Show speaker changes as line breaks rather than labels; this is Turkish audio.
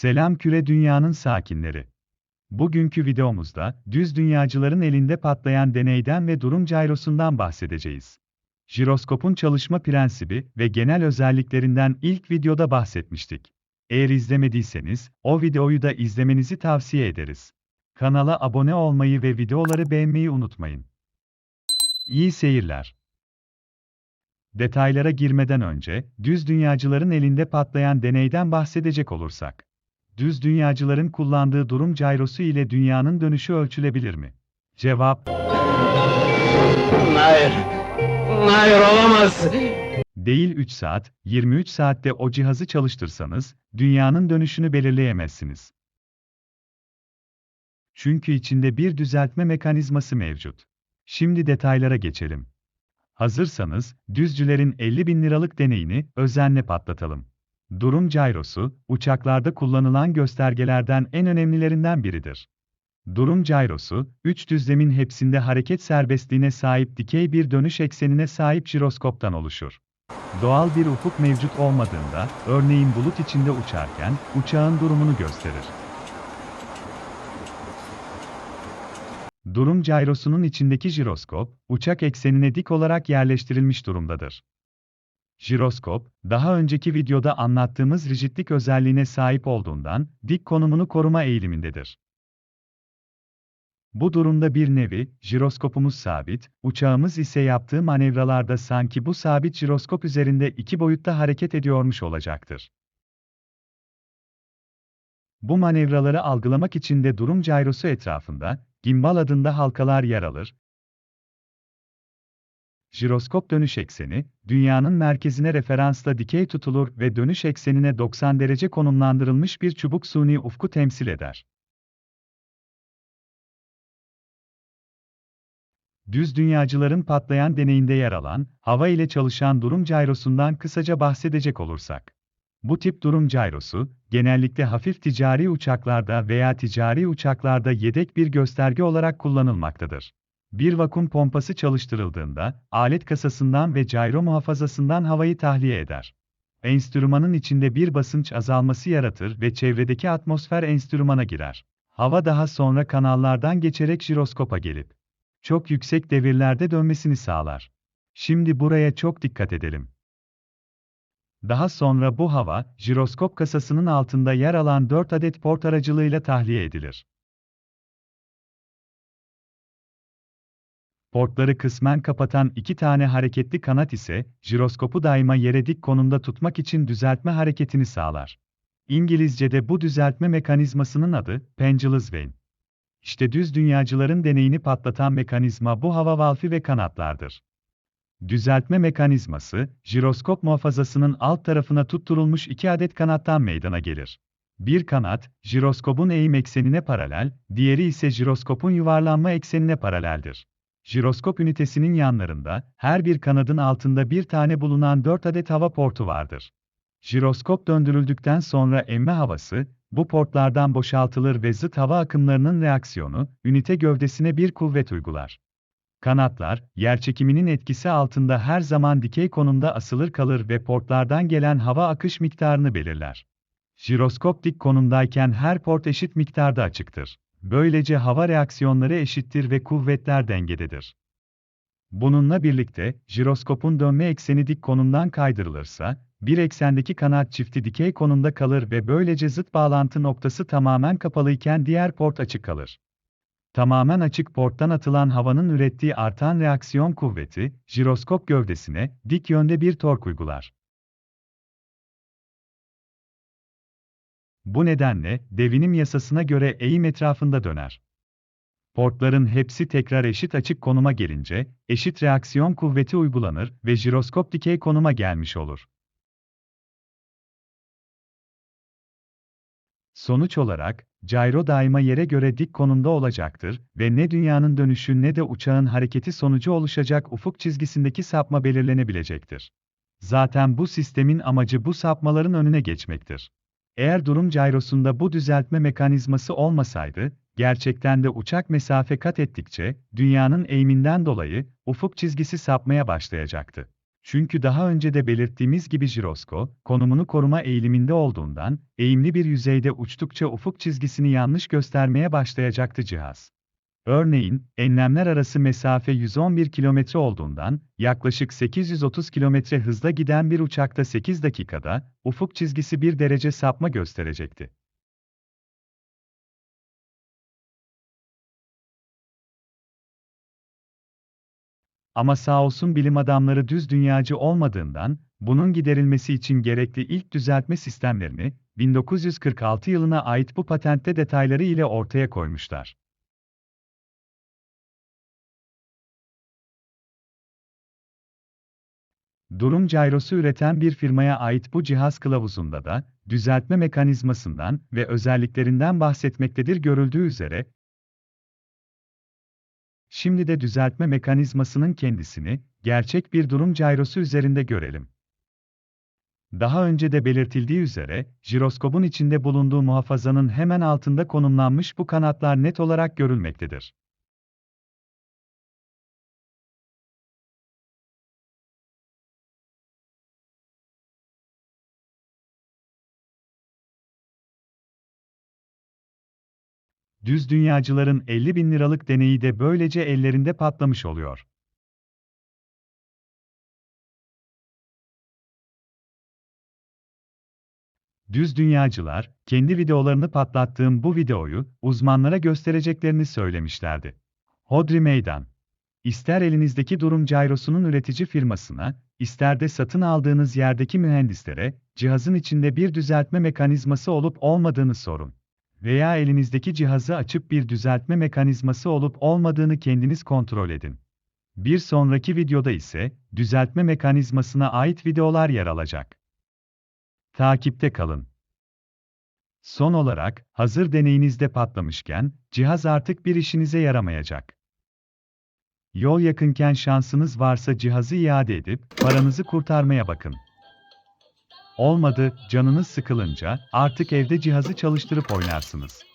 Selam küre dünyanın sakinleri. Bugünkü videomuzda düz dünyacıların elinde patlayan deneyden ve durum gyrosundan bahsedeceğiz. Jiroskopun çalışma prensibi ve genel özelliklerinden ilk videoda bahsetmiştik. Eğer izlemediyseniz, o videoyu da izlemenizi tavsiye ederiz. Kanala abone olmayı ve videoları beğenmeyi unutmayın. İyi seyirler. Detaylara girmeden önce, düz dünyacıların elinde patlayan deneyden bahsedecek olursak. Düz dünyacıların kullandığı durum gyrosu ile dünyanın dönüşü ölçülebilir mi? Cevap,
Hayır. Hayır olamaz.
değil 3 saat, 23 saatte o cihazı çalıştırsanız, dünyanın dönüşünü belirleyemezsiniz. Çünkü içinde bir düzeltme mekanizması mevcut. Şimdi detaylara geçelim. Hazırsanız, düzcülerin 50 bin liralık deneyini özenle patlatalım. Durum gyrosu, uçaklarda kullanılan göstergelerden en önemlilerinden biridir. Durum gyrosu, üç düzlemin hepsinde hareket serbestliğine sahip dikey bir dönüş eksenine sahip jiroskoptan oluşur. Doğal bir ufuk mevcut olmadığında, örneğin bulut içinde uçarken, uçağın durumunu gösterir. Durum gyrosunun içindeki jiroskop, uçak eksenine dik olarak yerleştirilmiş durumdadır. Jiroskop, daha önceki videoda anlattığımız rigidlik özelliğine sahip olduğundan, dik konumunu koruma eğilimindedir. Bu durumda bir nevi, jiroskopumuz sabit, uçağımız ise yaptığı manevralarda sanki bu sabit jiroskop üzerinde iki boyutta hareket ediyormuş olacaktır. Bu manevraları algılamak için de durum gyrosu etrafında, gimbal adında halkalar yer alır. Jiroskop dönüş ekseni, dünyanın merkezine referansla dikey tutulur ve dönüş eksenine 90 derece konumlandırılmış bir çubuk suni ufku temsil eder. Düz dünyacıların patlayan deneyinde yer alan, hava ile çalışan durum gyrosundan kısaca bahsedecek olursak. Bu tip durum gyrosu, genellikle hafif ticari uçaklarda veya ticari uçaklarda yedek bir gösterge olarak kullanılmaktadır. Bir vakum pompası çalıştırıldığında, alet kasasından ve gyro muhafazasından havayı tahliye eder. Enstrümanın içinde bir basınç azalması yaratır ve çevredeki atmosfer enstrümana girer. Hava daha sonra kanallardan geçerek jiroskopa gelip, çok yüksek devirlerde dönmesini sağlar. Şimdi buraya çok dikkat edelim. Daha sonra bu hava, jiroskop kasasının altında yer alan 4 adet port aracılığıyla tahliye edilir. Portları kısmen kapatan iki tane hareketli kanat ise, jiroskopu daima yere dik konumda tutmak için düzeltme hareketini sağlar. İngilizce'de bu düzeltme mekanizmasının adı, pendulous vane. İşte düz dünyacıların deneyini patlatan mekanizma bu hava valfi ve kanatlardır. Düzeltme mekanizması, jiroskop muhafazasının alt tarafına tutturulmuş iki adet kanattan meydana gelir. Bir kanat, jiroskopun eğim eksenine paralel, diğeri ise jiroskopun yuvarlanma eksenine paraleldir. Jiroskop ünitesinin yanlarında, her bir kanadın altında bir tane bulunan 4 adet hava portu vardır. Jiroskop döndürüldükten sonra emme havası, bu portlardan boşaltılır ve zıt hava akımlarının reaksiyonu, ünite gövdesine bir kuvvet uygular. Kanatlar, yerçekiminin etkisi altında her zaman dikey konumda asılır kalır ve portlardan gelen hava akış miktarını belirler. Jiroskop dik konumdayken her port eşit miktarda açıktır. Böylece hava reaksiyonları eşittir ve kuvvetler dengededir. Bununla birlikte, jiroskopun dönme ekseni dik konumdan kaydırılırsa, bir eksendeki kanat çifti dikey konumda kalır ve böylece zıt bağlantı noktası tamamen kapalıyken diğer port açık kalır. Tamamen açık porttan atılan havanın ürettiği artan reaksiyon kuvveti, jiroskop gövdesine dik yönde bir tork uygular. Bu nedenle, devinim yasasına göre eğim etrafında döner. Portların hepsi tekrar eşit açık konuma gelince, eşit reaksiyon kuvveti uygulanır ve jiroskop dikey konuma gelmiş olur. Sonuç olarak, gyro daima yere göre dik konumda olacaktır ve ne dünyanın dönüşü ne de uçağın hareketi sonucu oluşacak ufuk çizgisindeki sapma belirlenebilecektir. Zaten bu sistemin amacı bu sapmaların önüne geçmektir. Eğer durum gyrosunda bu düzeltme mekanizması olmasaydı, gerçekten de uçak mesafe kat ettikçe, dünyanın eğiminden dolayı, ufuk çizgisi sapmaya başlayacaktı. Çünkü daha önce de belirttiğimiz gibi jirosko, konumunu koruma eğiliminde olduğundan, eğimli bir yüzeyde uçtukça ufuk çizgisini yanlış göstermeye başlayacaktı cihaz. Örneğin, enlemler arası mesafe 111 kilometre olduğundan, yaklaşık 830 kilometre hızla giden bir uçakta 8 dakikada, ufuk çizgisi 1 derece sapma gösterecekti. Ama sağ olsun bilim adamları düz dünyacı olmadığından, bunun giderilmesi için gerekli ilk düzeltme sistemlerini, 1946 yılına ait bu patentte detayları ile ortaya koymuşlar. Durum gyrosu üreten bir firmaya ait bu cihaz kılavuzunda da, düzeltme mekanizmasından ve özelliklerinden bahsetmektedir görüldüğü üzere, Şimdi de düzeltme mekanizmasının kendisini, gerçek bir durum gyrosu üzerinde görelim. Daha önce de belirtildiği üzere, jiroskopun içinde bulunduğu muhafazanın hemen altında konumlanmış bu kanatlar net olarak görülmektedir. Düz dünyacıların 50 bin liralık deneyi de böylece ellerinde patlamış oluyor. Düz dünyacılar, kendi videolarını patlattığım bu videoyu, uzmanlara göstereceklerini söylemişlerdi. Hodri meydan. İster elinizdeki durum gyrosunun üretici firmasına, ister de satın aldığınız yerdeki mühendislere, cihazın içinde bir düzeltme mekanizması olup olmadığını sorun. Veya elinizdeki cihazı açıp bir düzeltme mekanizması olup olmadığını kendiniz kontrol edin. Bir sonraki videoda ise, düzeltme mekanizmasına ait videolar yer alacak. Takipte kalın. Son olarak, hazır deneyinizde patlamışken, cihaz artık bir işinize yaramayacak. Yol yakınken şansınız varsa cihazı iade edip, paranızı kurtarmaya bakın. Olmadı, canınız sıkılınca, artık evde cihazı çalıştırıp oynarsınız.